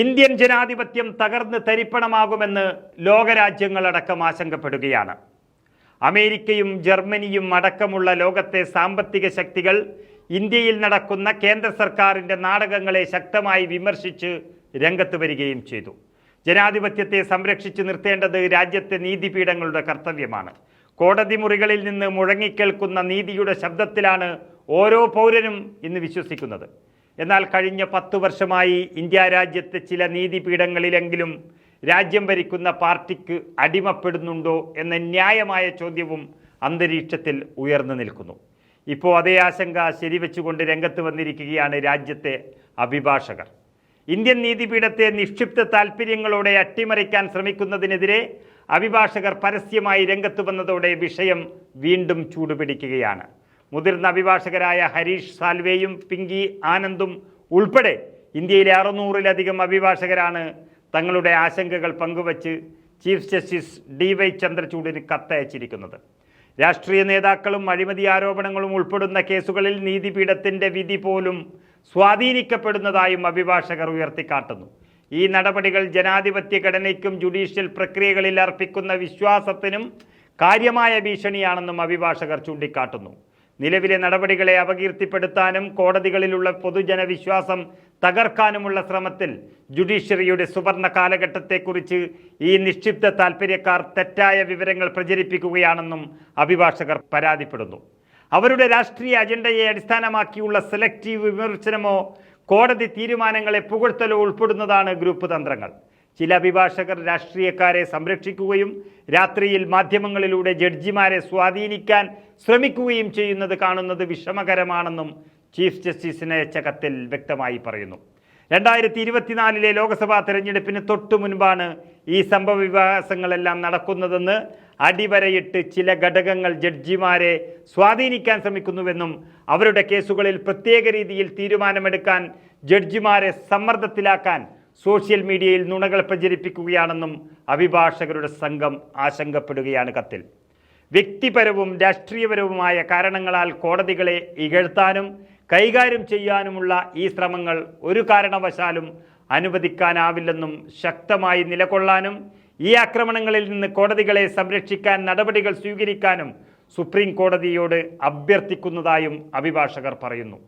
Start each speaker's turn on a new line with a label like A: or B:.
A: Indian ജനാധിപത്യം തകർന്ന് തരിപ്പണമാകുമെന്ന് ലോകരാജ്യങ്ങളടക്കം ആശങ്കപ്പെടുകയാണ്. അമേരിക്കയും ജർമ്മനിയും അടക്കമുള്ള ലോകത്തെ സാമ്പത്തിക ശക്തികൾ ഇന്ത്യയിൽ നടക്കുന്ന കേന്ദ്ര സർക്കാരിന്റെ നാടകങ്ങളെ ശക്തമായി വിമർശിച്ച് രംഗത്ത് വരികയും ചെയ്തു. ജനാധിപത്യത്തെ സംരക്ഷിച്ചു നിർത്തേണ്ടത് രാജ്യത്തെ നീതിപീഠങ്ങളുടെ കർത്തവ്യമാണ്. കോടതി മുറികളിൽ നിന്ന് മുഴങ്ങിക്കേൾക്കുന്ന നീതിയുടെ ശബ്ദത്തിലാണ് ഓരോ പൗരനും ഇന്ന് വിശ്വസിക്കുന്നത്. എന്നാൽ കഴിഞ്ഞ പത്തു വർഷമായി ഇന്ത്യ രാജ്യത്തെ ചില നീതിപീഠങ്ങളിലെങ്കിലും രാജ്യം ഭരിക്കുന്ന പാർട്ടിക്ക് അടിമപ്പെടുന്നുണ്ടോ എന്ന ന്യായമായ ചോദ്യവും അന്തരീക്ഷത്തിൽ ഉയർന്നു നിൽക്കുന്നു. ഇപ്പോൾ അതേ ആശങ്ക ശരിവെച്ചുകൊണ്ട് രംഗത്ത് വന്നിരിക്കുകയാണ് രാജ്യത്തെ അഭിഭാഷകർ. ഇന്ത്യൻ നീതിപീഠത്തെ നിക്ഷിപ്ത താൽപ്പര്യങ്ങളോടെ അട്ടിമറിക്കാൻ ശ്രമിക്കുന്നതിനെതിരെ അഭിഭാഷകർ പരസ്യമായി രംഗത്ത് വന്നതോടെ വിഷയം വീണ്ടും ചൂടുപിടിക്കുകയാണ്. മുതിർന്ന അഭിഭാഷകരായ ഹരീഷ് സാൽവേയും പിങ്കി ആനന്ദും ഉൾപ്പെടെ ഇന്ത്യയിലെ അറുന്നൂറിലധികം അഭിഭാഷകരാണ് തങ്ങളുടെ ആശങ്കകൾ പങ്കുവച്ച് ചീഫ് ജസ്റ്റിസ് ഡി വൈ ചന്ദ്രചൂഡിന് കത്തയച്ചിരിക്കുന്നത്. രാഷ്ട്രീയ നേതാക്കളും അഴിമതി ആരോപണങ്ങളും ഉൾപ്പെടുന്ന കേസുകളിൽ നീതിപീഠത്തിന്റെ വിധി പോലും സ്വാധീനിക്കപ്പെടുന്നതായും അഭിഭാഷകർ ഉയർത്തിക്കാട്ടുന്നു. ഈ നടപടികൾ ജനാധിപത്യ ഘടനയ്ക്കും ജുഡീഷ്യൽ പ്രക്രിയകളിൽ അർപ്പിക്കുന്ന വിശ്വാസത്തിനും കാര്യമായ ഭീഷണിയാണെന്നും അഭിഭാഷകർ ചൂണ്ടിക്കാട്ടുന്നു. നിലവിലെ നടപടികളെ അപകീർത്തിപ്പെടുത്താനും കോടതികളിലുള്ള പൊതുജനവിശ്വാസം തകർക്കാനുമുള്ള ശ്രമത്തിൽ ജുഡീഷ്യറിയുടെ സുവർണ കാലഘട്ടത്തെക്കുറിച്ച് ഈ നിക്ഷിപ്ത താൽപ്പര്യക്കാർ തെറ്റായ വിവരങ്ങൾ പ്രചരിപ്പിക്കുകയാണെന്നും അഭിഭാഷകർ പരാതിപ്പെടുന്നു. അവരുടെ രാഷ്ട്രീയ അജണ്ടയെ അടിസ്ഥാനമാക്കിയുള്ള സെലക്റ്റീവ് വിമർശനമോ കോടതി തീരുമാനങ്ങളെ പുകഴ്ത്തലോ ഉൾപ്പെടുന്നതാണ് ഗ്രൂപ്പ് തന്ത്രങ്ങൾ. ചില അഭിഭാഷകർ രാഷ്ട്രീയക്കാരെ സംരക്ഷിക്കുകയും രാത്രിയിൽ മാധ്യമങ്ങളിലൂടെ ജഡ്ജിമാരെ സ്വാധീനിക്കാൻ ശ്രമിക്കുകയും ചെയ്യുന്നത് കാണുന്നത് വിഷമകരമാണെന്നും ചീഫ് ജസ്റ്റിസിന് അയച്ച കത്തിൽ വ്യക്തമായി പറയുന്നു. രണ്ടായിരത്തി ഇരുപത്തിനാലിലെ ലോക്സഭാ തെരഞ്ഞെടുപ്പിന് തൊട്ടു മുൻപാണ് ഈ സംഭവ വികാസങ്ങളെല്ലാം നടക്കുന്നതെന്ന് അടിവരയിട്ട് ചില ഘടകങ്ങൾ ജഡ്ജിമാരെ സ്വാധീനിക്കാൻ ശ്രമിക്കുന്നുവെന്നും അവരുടെ കേസുകളിൽ പ്രത്യേക രീതിയിൽ തീരുമാനമെടുക്കാൻ ജഡ്ജിമാരെ സമ്മർദ്ദത്തിലാക്കാൻ സോഷ്യൽ മീഡിയയിൽ നുണകൾ പ്രചരിപ്പിക്കുകയാണെന്നും അഭിഭാഷകരുടെ സംഘം ആശങ്കപ്പെടുകയാണ് കത്തിൽ. വ്യക്തിപരവും രാഷ്ട്രീയപരവുമായ കാരണങ്ങളാൽ കോടതികളെ ഇകഴ്ത്താനും കൈകാര്യം ചെയ്യാനുമുള്ള ഈ ശ്രമങ്ങൾ ഒരു കാരണവശാലും അനുവദിക്കാനാവില്ലെന്നും ശക്തമായി നിലകൊള്ളാനും ഈ ആക്രമണങ്ങളിൽ നിന്ന് കോടതികളെ സംരക്ഷിക്കാൻ നടപടികൾ സ്വീകരിക്കാനും സുപ്രീം കോടതിയോട് അഭ്യർത്ഥിക്കുന്നതായും അഭിഭാഷകർ പറയുന്നു.